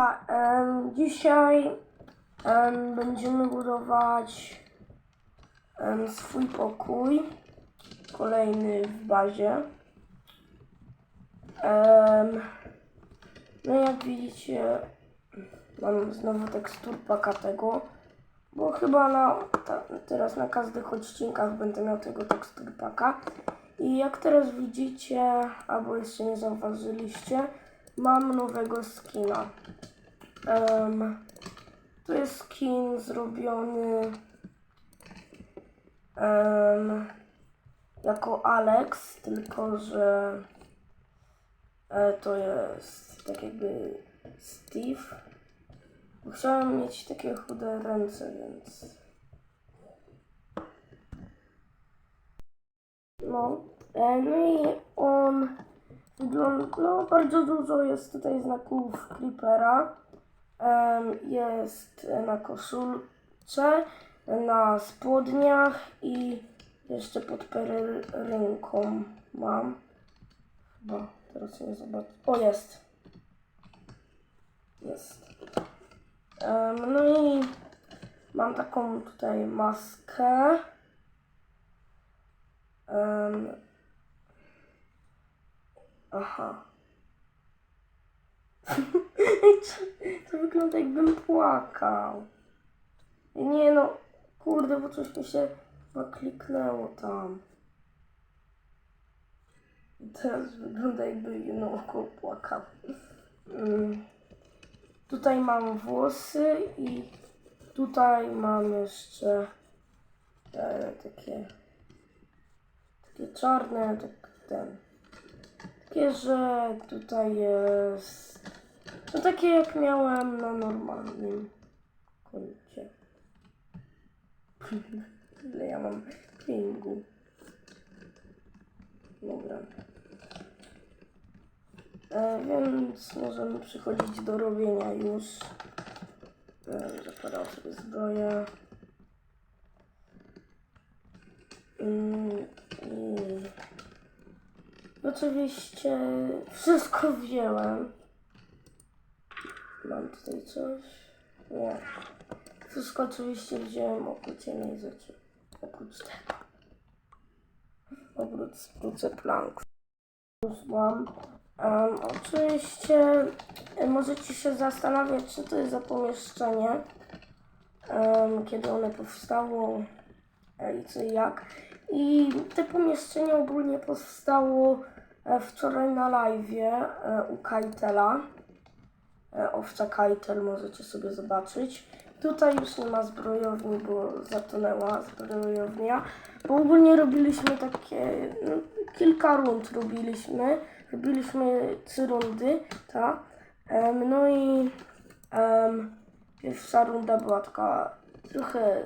Em, dzisiaj em, będziemy budować em, swój pokój. Kolejny w bazie. Em, no jak widzicie, mam znowu tekstur paka tego, bo chyba na, ta, teraz na każdych odcinkach będę miał tego tekstur paka. I jak teraz widzicie, albo jeszcze nie zauważyliście, mam nowego skina. Em, to jest skin zrobiony em, jako Alex, tylko że e, to jest tak jakby Steve. Chciałem mieć takie chude ręce, więc. No. E, no i on. No, bardzo dużo jest tutaj znaków Creepera. Jest na koszulce, na spodniach i jeszcze pod perynką mam. Chyba teraz nie zobaczę. O, jest. Jest. No i mam taką tutaj maskę. Aha. to wygląda jakbym płakał. Nie no, kurde, bo coś mi się chyba kliknęło tam. Teraz wygląda jakby jedno oko płakał. Mm. Tutaj mam włosy i tutaj mam jeszcze e, takie takie czarne, tak ten. Takie, że tutaj jest no takie jak miałem na normalnym koncie. Ile ja mam pingu. Dobra. E, więc możemy przechodzić do robienia już. E, zakładam sobie zbroję. Mm, oczywiście wszystko wziąłem. Mam tutaj coś. Nie. Wszystko oczywiście wziąłem oprócz jednej rzeczy. Oprócz tego. Oprócz skrócę plank. Mam. Em, oczywiście e, możecie się zastanawiać, co to jest za pomieszczenie. em, kiedy one powstało e, i co i jak. I te pomieszczenie ogólnie powstało wczoraj na live e, u Kajtela. E, Owca Kajtel możecie sobie zobaczyć. Tutaj już nie ma zbrojowni, bo zatonęła zbrojownia. Bo ogólnie robiliśmy takie, no, kilka rund robiliśmy. Robiliśmy trzy rundy, tak. Em, no i em, pierwsza runda była taka trochę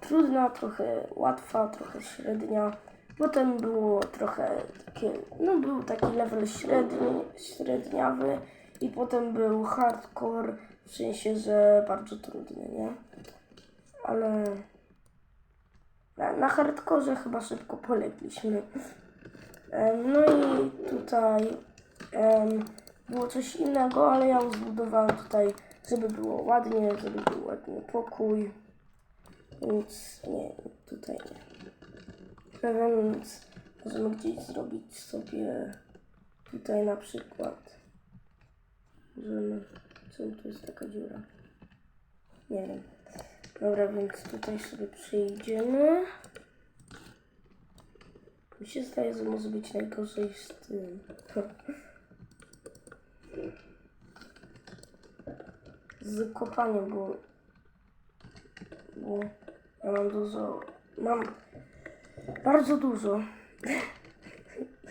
trudna, trochę łatwa, trochę średnia. Potem było trochę takie, no był taki level średni, średniawy i potem był hardcore, w sensie, że bardzo trudny, nie? Ale na, na hardkorze chyba szybko polegliśmy. No i tutaj em, było coś innego, ale ja zbudowałem tutaj, żeby było ładnie, żeby był ładny pokój. Więc nie, tutaj nie. No Więc możemy gdzieś zrobić sobie tutaj na przykład. Możemy. Czemu tu jest taka dziura? Nie wiem. Dobra, więc tutaj sobie przejdziemy. Mi się zdaje, że może być najgorzej z tym. Z kopaniem, bo, bo ja mam dużo, mam bardzo dużo.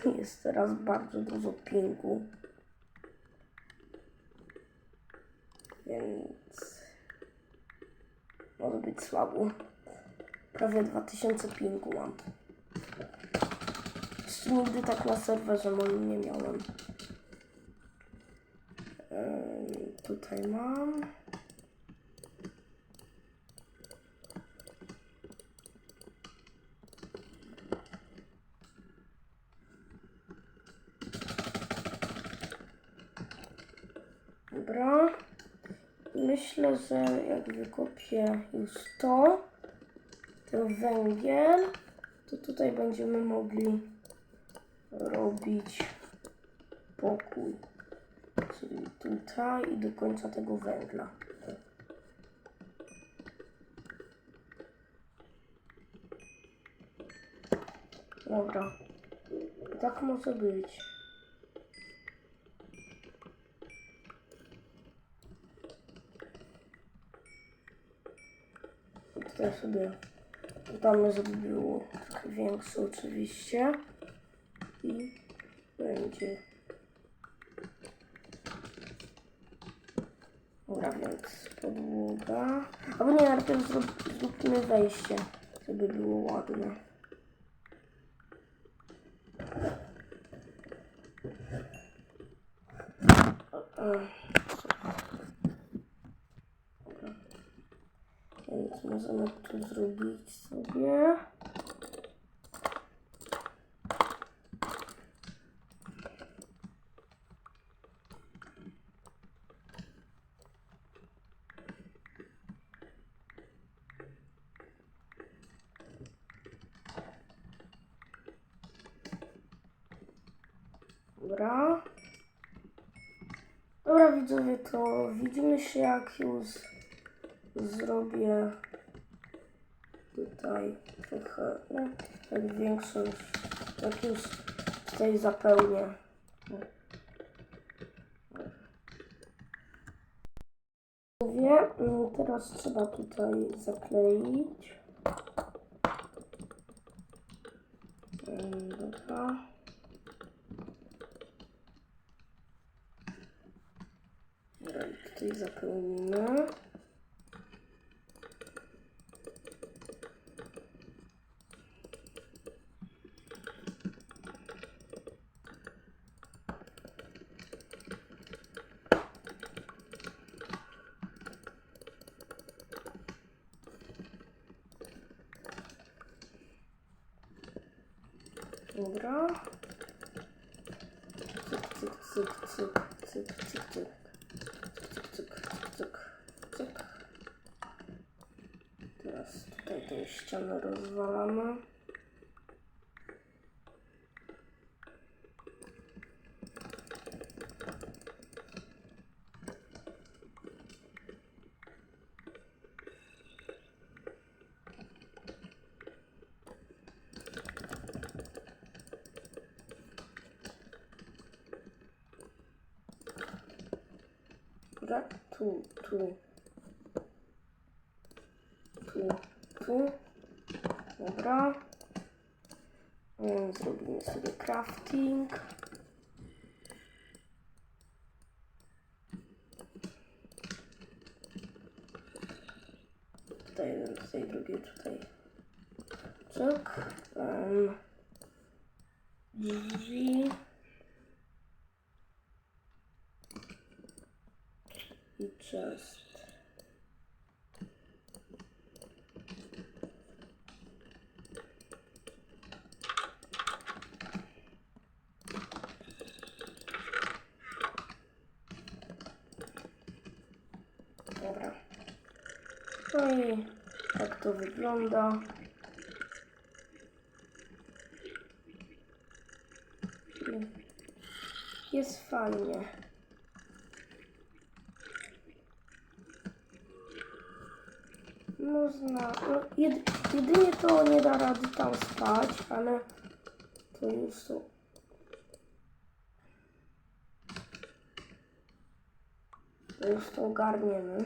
Jest teraz bardzo dużo pingu. Więc może być słabo. Prawie 2000 pingu mam. Jeszcze nigdy tak na serwerze moim nie miałem. Em, tutaj mam. Dobra. Myślę, że jak wykopię już to, ten węgiel, to tutaj będziemy mogli robić pokój. Czyli tutaj i do końca tego węgla. Dobra. Tak może być. Tutaj sobie dodamy, żeby było trochę większe oczywiście. I będzie. Dobra, więc podłoga. Albo nie, najpierw zrób, zróbmy wejście, żeby było ładne. E, Dobra. Więc możemy tu zrobić sobie. Dobra. Dobra widzowie, to widzimy się jak już zrobię tutaj trochę, no, tak większość, jak już tutaj zapełnię. Mówię, mm, teraz trzeba tutaj zakleić. Mm, Dobra. Dobra, tutaj zapełnimy. Dobra. Cyk, cyk, cyk, cyk, cyk, cyk, cyk. Cyk, cyk, cyk, cyk, cyk. Teraz tutaj tę ścianę rozwalamy. Dobra, tu, tu. Tu, tu. Dobra. Zrobimy sobie crafting. Tutaj jeden, tutaj drugi, tutaj. Czek. Um. I just. Dobra. No i tak to wygląda. Jest fajnie. Można. No, jed, jedynie to nie da rady tam spać, ale to już to. To już to ogarniemy.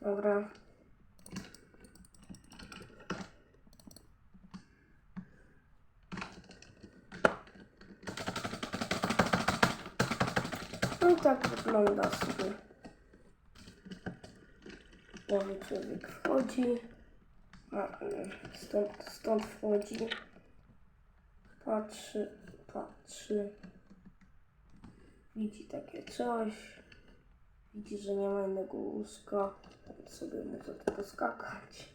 Dobra. No tak wygląda sobie. Nowy człowiek wchodzi. A, stąd, stąd wchodzi. Patrzy, patrzy. Widzi takie coś. Widzi, że nie ma innego łóżka. Więc sobie może tylko skakać.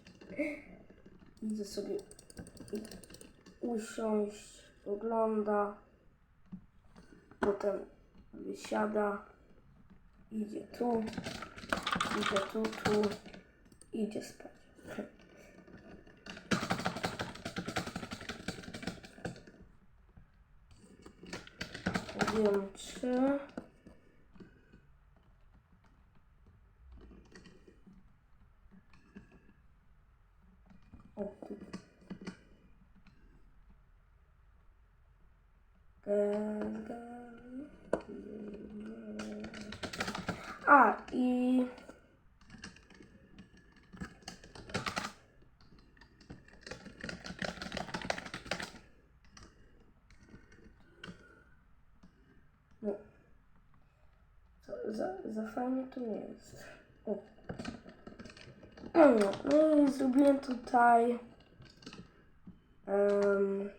Idzie sobie usiąść, ogląda. Potem wysiada. Idzie tu. Idzie tu, tu. Idzie spać. Wiem, czy... O, tu. Gen, gen. A, i... No. Co, za, za fajnie to nie jest. O. No, no i zrobiłem tutaj... em,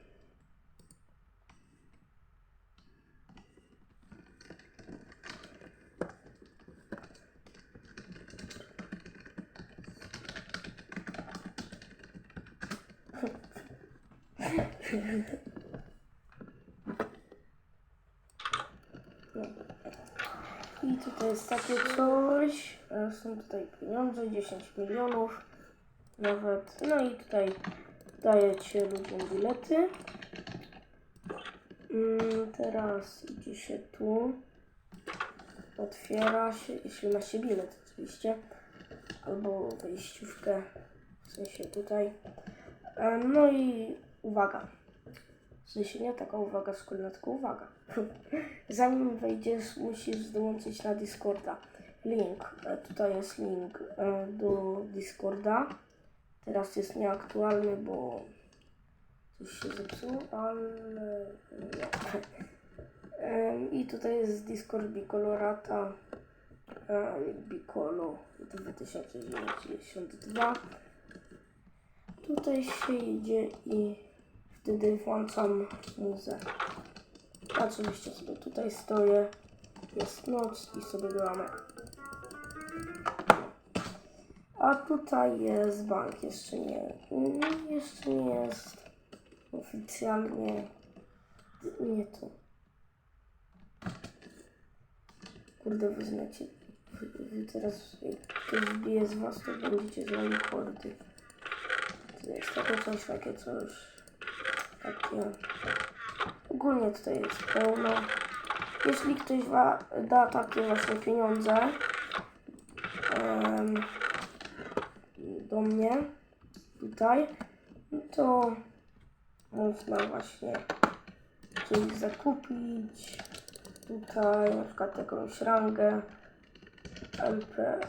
I tutaj jest takie coś. E, Są tutaj pieniądze, 10 milionów nawet. No i tutaj dajecie ludziom bilety. Mm, Teraz idzie się tu. Otwiera się, jeśli ma się bilet oczywiście. Albo wejściówkę, w sensie tutaj. E, No i uwaga. W taka uwaga szkolna, tylko uwaga. Zanim wejdziesz, musisz dołączyć na Discorda. Link, e, tutaj jest link e, do Discorda. Teraz jest nieaktualny, bo coś się zepsuło, ale I tutaj jest Discord Bicolorata e, Bicolo 2092. Tutaj się idzie i wtedy włączam muzę. Oczywiście sobie tutaj stoję. Jest noc i sobie gramy. A tutaj jest bank. Jeszcze nie. Jeszcze nie jest oficjalnie. Nie tu. Kurde, wy znacie. Wy teraz, jak ktoś wbije z was, to będziecie znali kordy. To jest takie coś, takie coś. Takie. Ogólnie tutaj jest pełno. Jeśli ktoś da takie właśnie pieniądze em, do mnie tutaj, to można właśnie coś zakupić. Tutaj na przykład jakąś rangę LP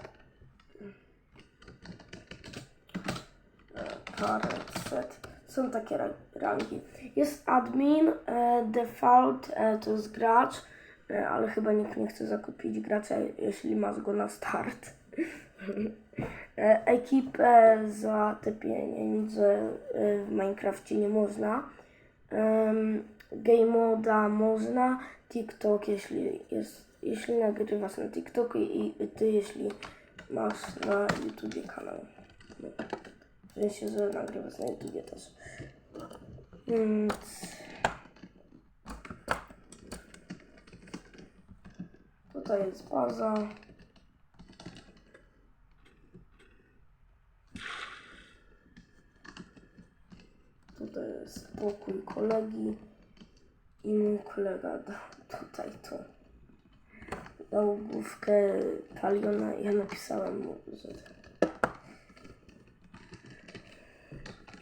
Parent set. Są takie ra- rangi. Jest admin, e, default e, to jest gracz, e, ale chyba nikt nie chce zakupić gracza, jeśli masz go na start. ekipę za te pieniądze w Minecrafcie nie można. Game moda można. TikTok, jeśli jest, jeśli nagrywasz na TikToku i, i ty, jeśli masz na YouTubie kanał. Sensie, że nagrywasz na YouTubie też. Więc... Tutaj jest baza. Tutaj jest pokój kolegi. I mój kolega dał tutaj to. Dał główkę taliona i ja napisałem mu, że...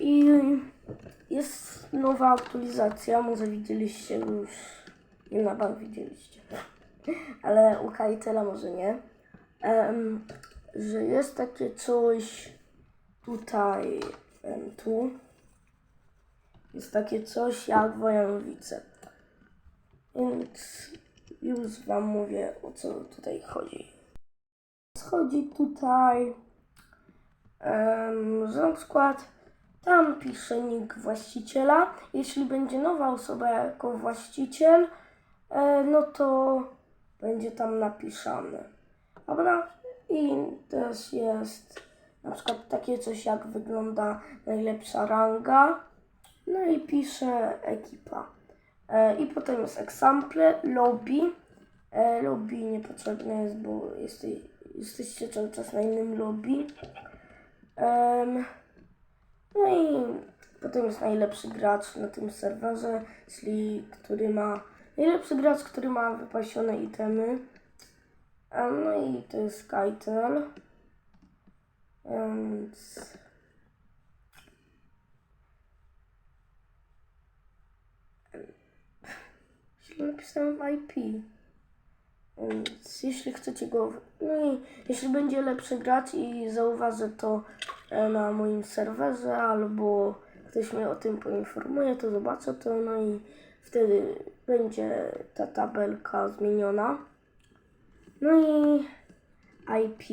I jest nowa aktualizacja, może widzieliście już, nie na bank widzieliście, ale u Kajtela może nie, em, że jest takie coś tutaj, em, tu, jest takie coś jak Wojanowice. Więc już wam mówię o co tutaj chodzi. Chodzi tutaj, em, że na przykład tam pisze nick właściciela. Jeśli będzie nowa osoba jako właściciel, e, no to będzie tam napisane. Na, I też jest na przykład takie coś, jak wygląda najlepsza ranga. No i pisze ekipa. E, I potem jest example, lobby. E, lobby niepotrzebne jest, bo jesteś, jesteście cały czas na innym lobby. Em, no i potem jest najlepszy gracz na tym serwerze, czyli który ma najlepszy gracz, który ma wypasione itemy. Em, No i to jest Skytel. Więc źle napisałem IP. Więc jeśli chcecie go. No i jeśli będzie lepszy gracz i zauważę to na moim serwerze, albo ktoś mnie o tym poinformuje, to zobaczę to, no i wtedy będzie ta tabelka zmieniona. No i IP,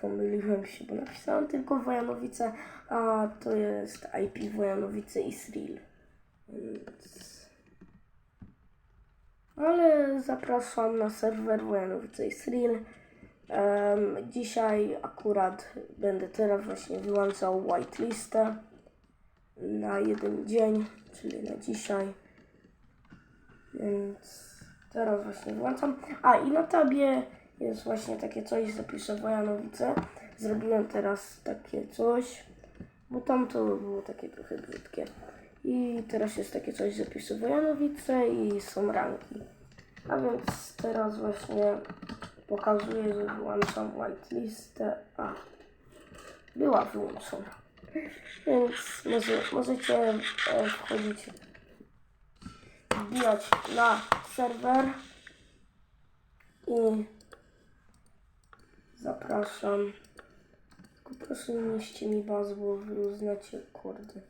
pomyliłem się, bo napisałem tylko Wojanowice, a to jest IP Wojanowice i Sril. Więc... Ale zapraszam na serwer Wojanowice i Sril. Em, dzisiaj akurat będę teraz właśnie wyłączał whitelistę na jeden dzień, czyli na dzisiaj. Więc teraz właśnie włączam. A i na tabie jest właśnie takie coś, zapiszę Wojanowice. Zrobiłem teraz takie coś, bo tam to było takie trochę brzydkie. I teraz jest takie coś, zapiszę Wojanowice i są ranki. A więc teraz właśnie pokazuję, że wyłączam whitelistę. A, była wyłączona. Więc może, możecie e, wchodzić, wbijać na serwer i zapraszam. Tylko proszę nie nieście mi baz, bo wy uznacie kordy.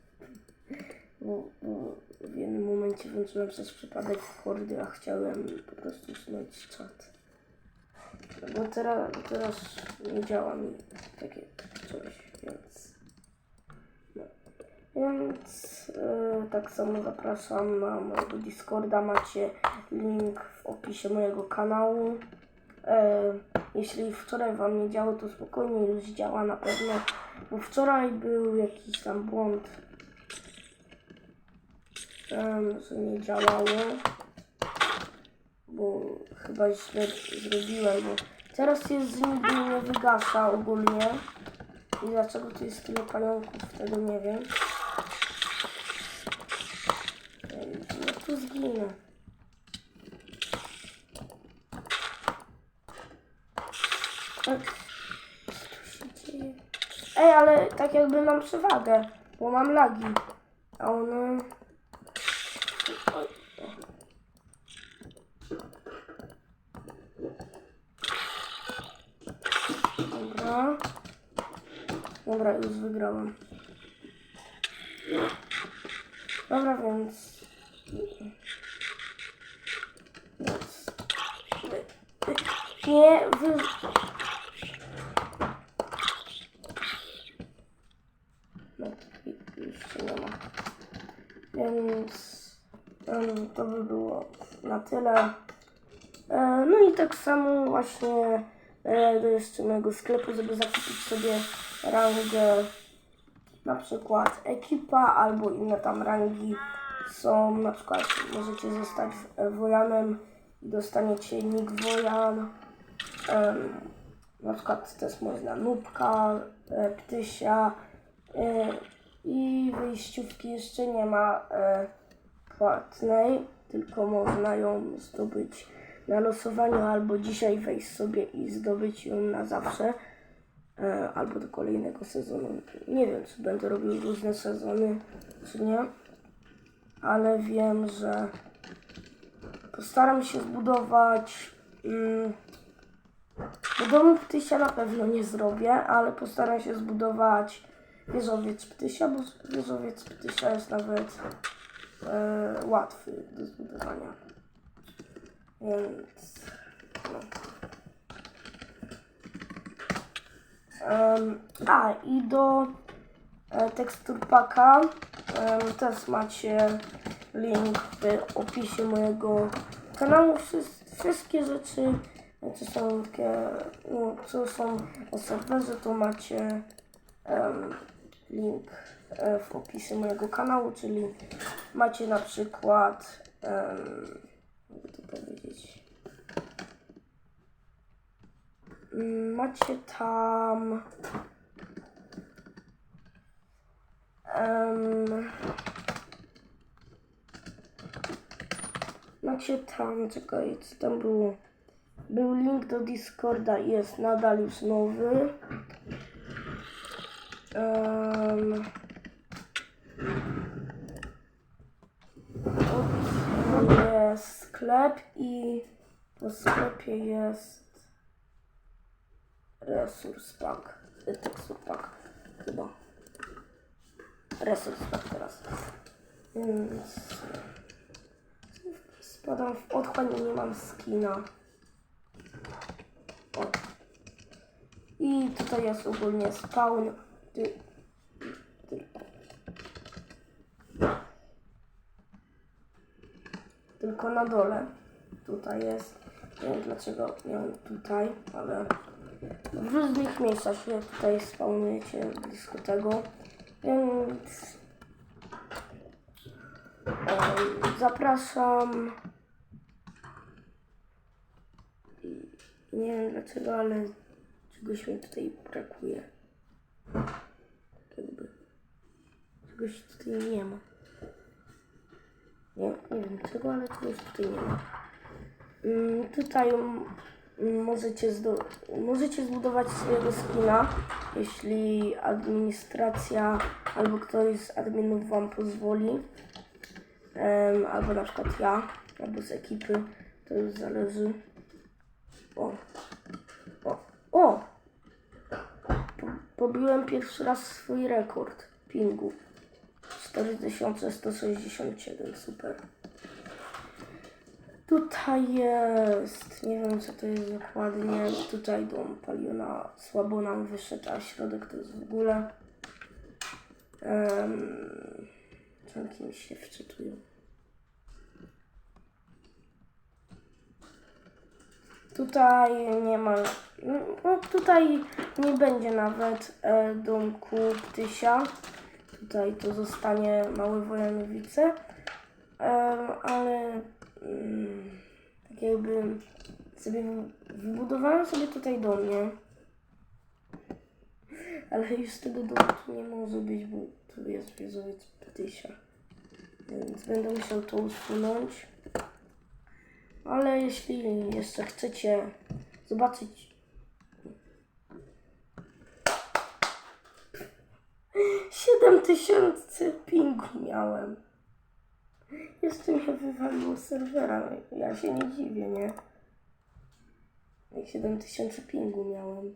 Bo, bo w jednym momencie włączyłem przez przypadek kordy, a chciałem po prostu usunąć czat. Bo teraz, teraz nie działa mi takie coś, więc... Więc e, tak samo zapraszam na mojego Discorda. Macie link w opisie mojego kanału. E, jeśli wczoraj Wam nie działo, to spokojnie już działa na pewno, bo wczoraj był jakiś tam błąd, em, że nie działało, bo chyba źle zrobiłem, bo teraz jest nigdy nie wygasza ogólnie i dlaczego tu jest tyle pająków, tego nie wiem. Ja zginę. Co tu się dzieje? Ej, ale tak jakby mam przewagę, bo mam lagi. A one... Dobra. Dobra, już. Dobra, więc... Nie, wy... No, się nie ma. Więc to by było na tyle. E, no i tak samo właśnie do jeszcze mojego sklepu, żeby zakupić sobie rangę. Na przykład ekipa albo inne tam rangi są na przykład możecie zostać e, wojanem i dostaniecie nick wojan. Em, na przykład też można nubka, e, ptysia e, i wyjściówki jeszcze nie ma e, płatnej, tylko można ją zdobyć na losowaniu albo dzisiaj wejść sobie i zdobyć ją na zawsze e, albo do kolejnego sezonu. Nie wiem, czy będę robił różne sezony, czy nie, ale wiem, że postaram się zbudować. Mm, do domu ptysia na pewno nie zrobię, ale postaram się zbudować wieżowiec ptysia, bo wieżowiec ptysia jest nawet e, łatwy do zbudowania. Więc. No. Em, a i do e, tekstur paka em, też macie link w opisie mojego kanału. Wszys- wszystkie rzeczy, co są, no, co są na serwerze, to macie em, link e, w opisie mojego kanału, czyli macie na przykład, em, jakby to powiedzieć, Mm, macie tam em, macie tam, czekaj, co tam było? Był link do Discorda jest nadal już nowy. Um, jest sklep i po sklepie jest resurs pack, tekstur pack chyba. Resurs pack teraz. Spadam w otchłań i nie mam skina. O. I tutaj jest ogólnie spawn. Ty, tylko na dole. Tutaj jest. Nie wiem dlaczego miałem tutaj, ale w różnych miejscach się tutaj spawnujecie blisko tego. Więc zapraszam. Nie wiem dlaczego, ale czegoś mi tutaj brakuje. Jakby. Czegoś tutaj nie ma. Nie, nie wiem czego, ale czegoś tutaj nie ma. Mm, Tutaj możecie, zdo- możecie zbudować swojego skina, jeśli administracja albo ktoś z adminów Wam pozwoli. Em, albo na przykład ja, albo z ekipy, to już zależy. O, o, o! Po, pobiłem pierwszy raz swój rekord pingu. 4167, super. Tutaj jest, nie wiem co to jest dokładnie, tutaj dom paliona słabo nam wyszedł, a środek to jest w ogóle. Um, czanki mi się wczytują. Tutaj nie ma, no tutaj nie będzie nawet e, domku Ptysia. Tutaj to zostanie Małe Wojanowice. Ale tak jakby sobie wy- wybudowałem sobie tutaj dom, nie? Ale już tego domu tu nie może być, bo tu jest wieżowiec Ptysia. Więc będę musiał to usunąć. Ale jeśli jeszcze chcecie zobaczyć 7000 pingu miałem. Jeszcze mnie wywaliło serwera. Ja się nie dziwię, nie? Jak 7000 pingu miałem.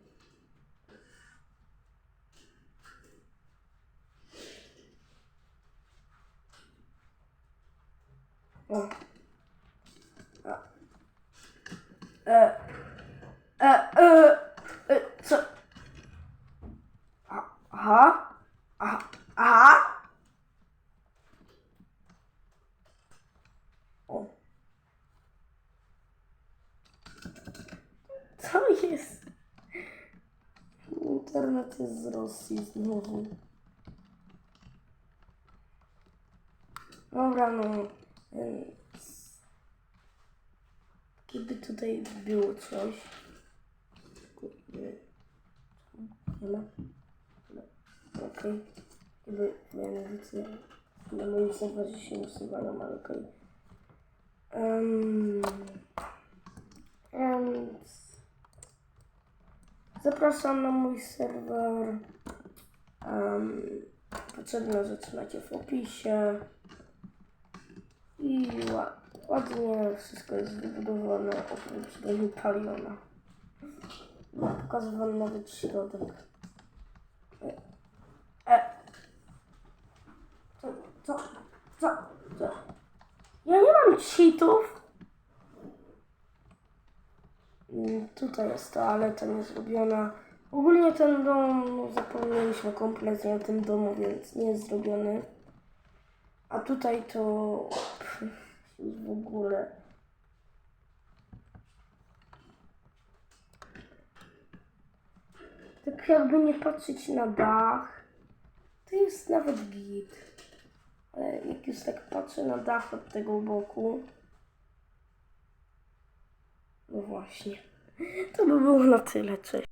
O. E. E. E. e co? Aha. Aha. Aha. O. Jest? Internet jest z Rosji znowu. Dobra, no. Więc... Gdyby tutaj było coś... Nie ma? Okej. Gdyby mianowicie na moim serwerze się usuwają, ale okej. Um, więc zapraszam na mój serwer. Um, potrzebne rzeczy macie w opisie. I ła- ładnie wszystko jest wybudowane oprócz domu paliona. Pokazywam nawet środek. E, e. Co, co, co? Ja nie mam cheatów. Tutaj jest toaleta niezrobiona. Ogólnie ten dom, no, zapomnieliśmy kompletnie o tym domu, więc nie jest zrobiony. A tutaj to pff, w ogóle. Tak jakby nie patrzeć na dach, to jest nawet git. Ale jak już tak patrzę na dach od tego boku, no właśnie. To by było na tyle, cześć.